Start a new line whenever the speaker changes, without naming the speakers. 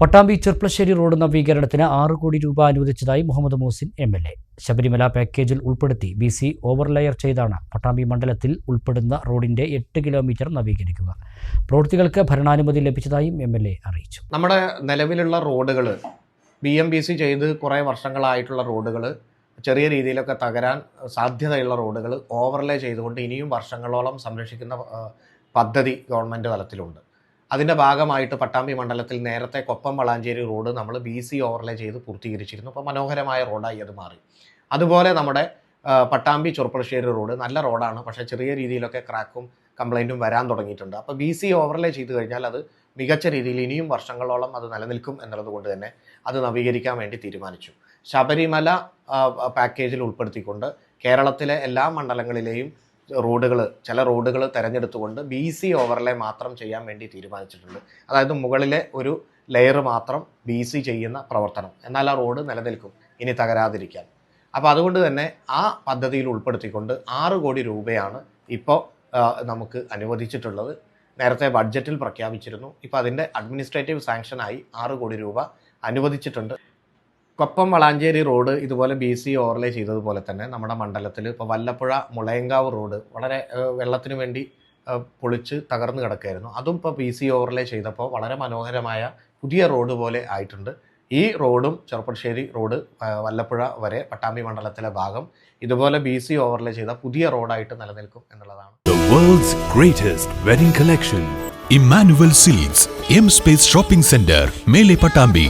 Pattambi Cherpulassery road നവീകരണത്തിന് ആറ് കോടി രൂപ അനുവദിച്ചതായി Muhammad Mohsin M L A. Sabarimala പാക്കേജിൽ ഉൾപ്പെടുത്തി ബി സി ഓവർലെയർ ചെയ്താണ് പട്ടാമ്പി മണ്ഡലത്തിൽ ഉൾപ്പെടുന്ന റോഡിന്റെ എട്ട് കിലോമീറ്റർ നവീകരിക്കുക. പ്രവൃത്തികൾക്ക് ഭരണാനുമതി ലഭിച്ചതായും എം എൽ എ അറിയിച്ചു.
നമ്മുടെ നിലവിലുള്ള റോഡുകൾ ബി എം ബി സി ചെയ്ത് കുറേ വർഷങ്ങളായിട്ടുള്ള റോഡുകൾ ചെറിയ രീതിയിലൊക്കെ തകരാൻ സാധ്യതയുള്ള റോഡുകൾ ഓവർലേ ചെയ്തുകൊണ്ട് ഇനിയും വർഷങ്ങളോളം സംരക്ഷിക്കുന്ന പദ്ധതി ഗവൺമെന്റ് തലത്തിലുണ്ട്. അതിന്റെ ഭാഗമായിട്ട് പട്ടാമ്പി മണ്ഡലത്തിൽ നേരത്തെ കൊപ്പം വളാഞ്ചേരി റോഡ് നമ്മൾ ബി സി ഓവർലേ ചെയ്ത് പൂർത്തീകരിച്ചിരുന്നു. അപ്പോൾ മനോഹരമായ റോഡായി അത് മാറി. അതുപോലെ നമ്മുടെ പട്ടാമ്പി ചെറുപ്പളശ്ശേരി റോഡ് നല്ല റോഡാണ്. പക്ഷേ ചെറിയ രീതിയിലൊക്കെ ക്രാക്കും കംപ്ലൈന്റും വരാൻ തുടങ്ങിയിട്ടുണ്ട്. അപ്പോൾ ബി സി ഓവർലേ ചെയ്ത് കഴിഞ്ഞാൽ അത് മികച്ച രീതിയിൽ ഇനിയും വർഷങ്ങളോളം അത് നിലനിൽക്കും എന്നുള്ളത് കൊണ്ട് തന്നെ അത് നവീകരിക്കാൻ വേണ്ടി തീരുമാനിച്ചു. ശബരിമല പാക്കേജിൽ ഉൾപ്പെടുത്തിക്കൊണ്ട് കേരളത്തിലെ എല്ലാ മണ്ഡലങ്ങളിലെയും റോഡുകൾ ചില റോഡുകൾ തിരഞ്ഞെടുത്തുകൊണ്ട് ബി സി ഓവർലേ മാത്രം ചെയ്യാൻ വേണ്ടി തീരുമാനിച്ചിട്ടുണ്ട്. അതായത് മുകളിലെ ഒരു ലെയർ മാത്രം ബി സി ചെയ്യുന്ന പ്രവർത്തനം. എന്നാൽ ആ റോഡ് നിലനിൽക്കും. ഇനി തകരാതിരിക്കാൻ. അപ്പോൾ അതുകൊണ്ട് തന്നെ ആ പദ്ധതിയിൽ ഉൾപ്പെടുത്തിക്കൊണ്ട് ആറ് കോടി രൂപയാണ് ഇപ്പോൾ നമുക്ക് അനുവദിച്ചിട്ടുള്ളത്. നേരത്തെ ബഡ്ജറ്റിൽ പ്രഖ്യാപിച്ചിരുന്നു. ഇപ്പോൾ അതിന്റെ അഡ്മിനിസ്ട്രേറ്റീവ് സാങ്ഷനായി ആറ് കോടി രൂപ അനുവദിച്ചിട്ടുണ്ട്. കൊപ്പം വളാഞ്ചേരി റോഡ് ഇതുപോലെ ബി സി ഓവർലേ ചെയ്തതുപോലെ തന്നെ നമ്മുടെ മണ്ഡലത്തിൽ ഇപ്പോൾ വല്ലപ്പുഴ മുളയങ്കാവ് റോഡ് വളരെ വെള്ളത്തിന് വേണ്ടി പൊളിച്ച് തകർന്നു കിടക്കുകയായിരുന്നു. അതും ഇപ്പോൾ ബി സി ഓവർലേ ചെയ്തപ്പോൾ വളരെ മനോഹരമായ പുതിയ റോഡ് പോലെ ആയിട്ടുണ്ട്. ഈ റോഡും ചെറുപ്പശ്ശേരി റോഡ് വല്ലപ്പുഴ വരെ പട്ടാമ്പി മണ്ഡലത്തിലെ ഭാഗം ഇതുപോലെ ബി സി ഓവർലേ ചെയ്ത പുതിയ റോഡായിട്ട് നിലനിൽക്കും എന്നുള്ളതാണ്.
Emmanuel world's M space collection. Centre Mele Pattambi